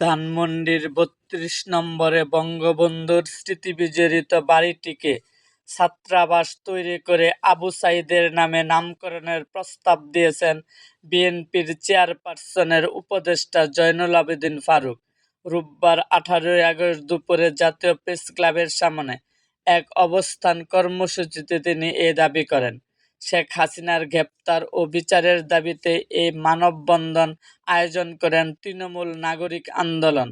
ধানমন্ডির বত্রিশ নম্বরে বঙ্গবন্ধুর স্মৃতিবিজড়িত বাড়িটিকে ছাত্রাবাস তৈরি করে আবু সাইদের নামে নামকরণের প্রস্তাব দিয়েছেন বিএনপির চেয়ারপারসনের উপদেষ্টা জয়নুল আবেদিন ফারুক। রোববার আঠারোই আগস্ট দুপুরে জাতীয় প্রেসক্লাবের সামনে এক অবস্থান কর্মসূচিতে তিনি এ দাবি করেন। শেখ হাসিনার গ্রেপ্তার ও বিচারের দাবিতে এই মানববন্ধন আয়োজন করেন তৃণমূল নাগরিক আন্দোলন।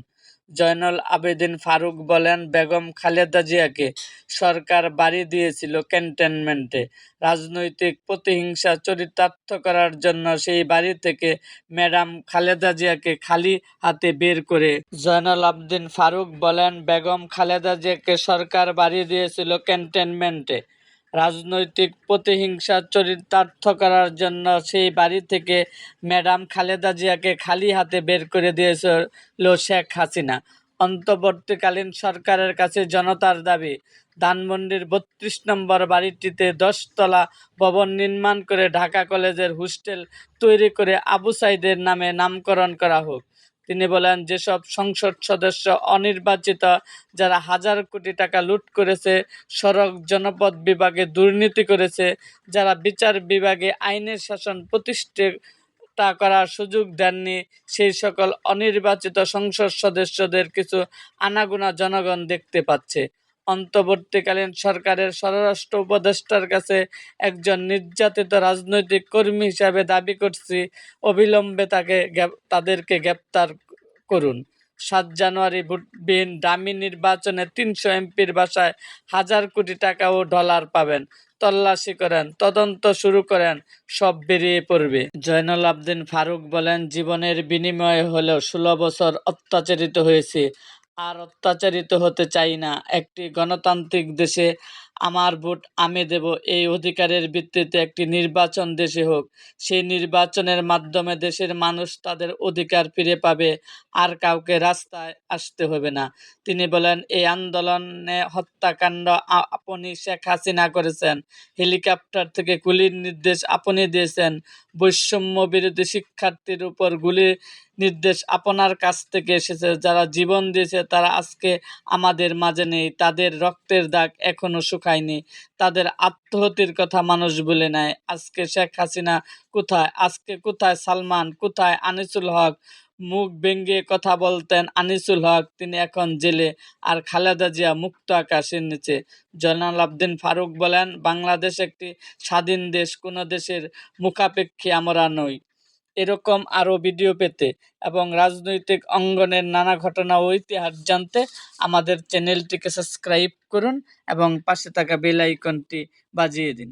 জয়নুল আবেদিন ফারুক বলেন, বেগম খালেদা জিয়াকে সরকার বাড়ি দিয়েছিল ক্যান্টনমেন্টে। রাজনৈতিক প্রতিহিংসা চরিতার্থ করার জন্য সেই বাড়ি থেকে ম্যাডাম খালেদা জিয়াকে খালি হাতে বের করে। জয়নুল আবেদিন ফারুক বলেন, বেগম খালেদা জিয়াকে সরকার বাড়ি দিয়েছিল ক্যান্টনমেন্টে। রাজনৈতিক প্রতিহিংসা চরিতার্থ করার জন্য সেই বাড়ি থেকে ম্যাডাম খালেদা জিয়াকে খালি হাতে বের করে দিয়েছিল শেখ হাসিনা। অন্তর্বর্তীকালীন সরকারের কাছে জনতার দাবি, ধানমন্ডির বত্রিশ নম্বর বাড়িটিতে দশতলা ভবন নির্মাণ করে ঢাকা কলেজের হোস্টেল তৈরি করে আবু সাইদের নামে নামকরণ করা হোক। তিনি বলেন, যেসব সংসদ সদস্য অনির্বাচিত, যারা হাজার কোটি টাকা লুট করেছে, সড়ক জনপদ বিভাগে দুর্নীতি করেছে, যারা বিচার বিভাগে আইনের শাসন প্রতিষ্ঠা করার সুযোগ দেননি, সেই সকল অনির্বাচিত সংসদ সদস্যদের কিছু আনাগোনা জনগণ দেখতে পাচ্ছে। অন্তর্বর্তীকালীন সরকারের স্বরাষ্ট্র উপদেষ্টার কাছে একজন নির্যাতিত রাজনৈতিক কর্মী হিসাবে দাবি করছি, অবিলম্বে তাকে তাদেরকে গ্রেপ্তার করুন। সাত জানুয়ারি ভোটবিহীন ডামি নির্বাচনে তিনশো এমপির বাসায় হাজার কোটি টাকা ও ডলার পাবেন। তল্লাশি করেন, তদন্ত শুরু করেন, সব বেরিয়ে পড়বে। জয়নুল আবদিন ফারুক বলেন, জীবনের বিনিময়ে হলেও ষোলো বছর অত্যাচারিত হয়েছে। আর অত্যাচারিত হতে চাই না। একটি গণতান্ত্রিক দেশে আমার ভোট আমি দেব। এই অধিকারের ভিত্তিতে একটি নির্বাচন দেশে হোক। সেই নির্বাচনের মাধ্যমে দেশের মানুষ তাদের অধিকার ফিরে পাবে। আর কাউকে রাস্তায় আসতে হবে না। তিনি বলেন, এই আন্দোলনে হত্যাকাণ্ড আপনি শেখ হাসিনা করেছেন। হেলিকপ্টার থেকে গুলির নির্দেশ আপনি দিয়েছেন। বৈষম্য বিরোধী শিক্ষার্থীর উপর গুলি নির্দেশ আপনার কাছ থেকে এসেছে, যারা জীবন দিয়েছে, তারা আজকে আমাদের মাঝে নেই। তাদের রক্তের দাগ এখনও শুকায়নি। তাদের আত্মহতির কথা মানুষ বলে নেয়। আজকে শেখ হাসিনা কোথায়? আজকে কোথায় সালমান? কোথায় আনিসুল হক? মুখ ভেঙ্গে কথা বলতেন আনিসুল হক, তিনি এখন জেলে। আর খালেদা জিয়া মুক্ত আকাশের নিচে। জয়নাল আবদিন ফারুক বলেন, বাংলাদেশ একটি স্বাধীন দেশ, কোনো দেশের মুখাপেক্ষী আমরা নই। এরকম আরও ভিডিও পেতে এবং রাজনৈতিক অঙ্গনের নানা ঘটনা ও ইতিহাস জানতে আমাদের চ্যানেলটিকে সাবস্ক্রাইব করুন এবং পাশে থাকা বেল আইকনটি বাজিয়ে দিন।